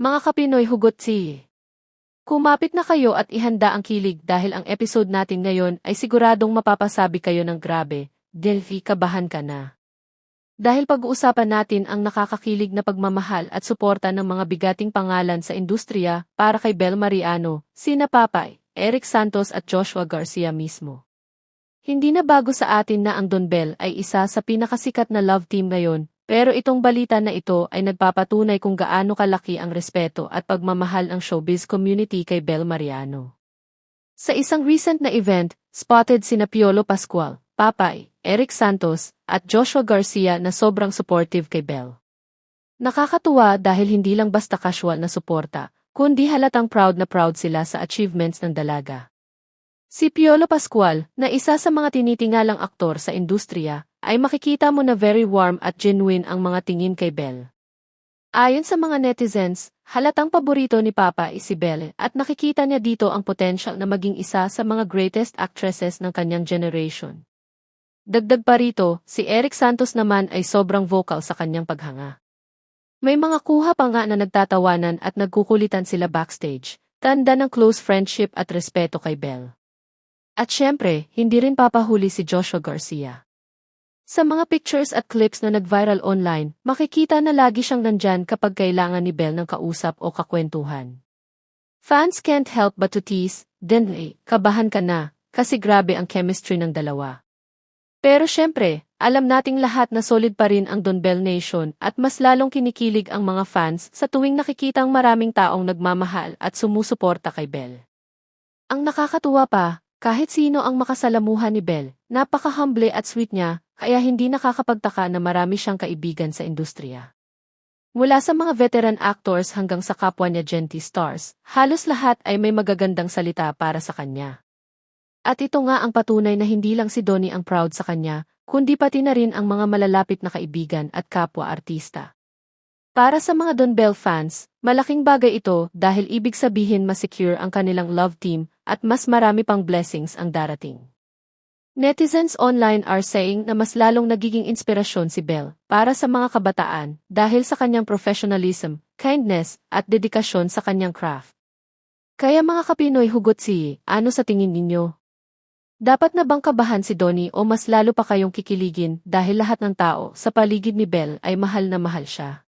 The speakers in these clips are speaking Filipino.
Mga kapinoy hugot si. Kumapit na kayo at ihanda ang kilig dahil ang episode natin ngayon ay siguradong mapapasabi kayo ng grabe, Delphi kabahan ka na. Dahil pag-uusapan natin ang nakakakilig na pagmamahal at suporta ng mga bigating pangalan sa industriya para kay Bel Mariano, sina Papay, Eric Santos at Joshua Garcia mismo. Hindi na bago sa atin na ang Don Bell ay isa sa pinakasikat na love team ngayon, pero itong balita na ito ay nagpapatunay kung gaano kalaki ang respeto at pagmamahal ng showbiz community kay Bel Mariano. Sa isang recent na event, spotted sina Piolo Pascual, Papay, Eric Santos, at Joshua Garcia na sobrang supportive kay Bel. Nakakatuwa dahil hindi lang basta casual na suporta, kundi halatang proud na proud sila sa achievements ng dalaga. Si Piolo Pascual, na isa sa mga tinitingalang aktor sa industriya, ay makikita mo na very warm at genuine ang mga tingin kay Belle. Ayon sa mga netizens, halatang paborito ni Papa si Belle at nakikita niya dito ang potential na maging isa sa mga greatest actresses ng kanyang generation. Dagdag pa rito, si Eric Santos naman ay sobrang vocal sa kanyang paghanga. May mga kuha pa nga na nagtatawanan at nagkukulitan sila backstage, tanda ng close friendship at respeto kay Belle. At syempre, hindi rin papahuli si Joshua Garcia. Sa mga pictures at clips na nag-viral online, makikita na lagi siyang nandyan kapag kailangan ni Belle ng kausap o kakwentuhan. Fans can't help but to tease, Denley, kabahan ka na, kasi grabe ang chemistry ng dalawa. Pero syempre, alam nating lahat na solid pa rin ang Don Bell Nation at mas lalong kinikilig ang mga fans sa tuwing nakikitang maraming taong nagmamahal at sumusuporta kay Bell. Ang nakakatuwa pa, kahit sino ang makasalamuhan ni Bell, napaka-humble at sweet niya, kaya hindi nakakapagtaka na marami siyang kaibigan sa industriya. Mula sa mga veteran actors hanggang sa kapwa niya Genty stars, halos lahat ay may magagandang salita para sa kanya. At ito nga ang patunay na hindi lang si Donnie ang proud sa kanya, kundi pati na rin ang mga malalapit na kaibigan at kapwa artista. Para sa mga Don Bell fans, malaking bagay ito dahil ibig sabihin masecure ang kanilang love team at mas marami pang blessings ang darating. Netizens online are saying na mas lalong nagiging inspirasyon si Belle para sa mga kabataan dahil sa kanyang professionalism, kindness, at dedikasyon sa kanyang craft. Kaya mga kapinoy hugot si, ano sa tingin ninyo? Dapat na bang kabahan si Donnie o mas lalo pa kayong kikiligin dahil lahat ng tao sa paligid ni Belle ay mahal na mahal siya?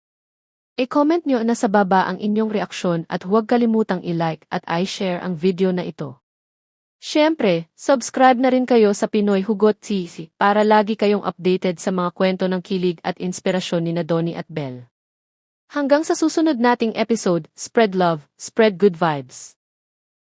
I-comment nyo na sa baba ang inyong reaksyon at huwag kalimutang i-like at i-share ang video na ito. Siyempre, subscribe na rin kayo sa Pinoy Hugot TV para lagi kayong updated sa mga kwento ng kilig at inspirasyon ni Donnie at Belle. Hanggang sa susunod nating episode, spread love, spread good vibes.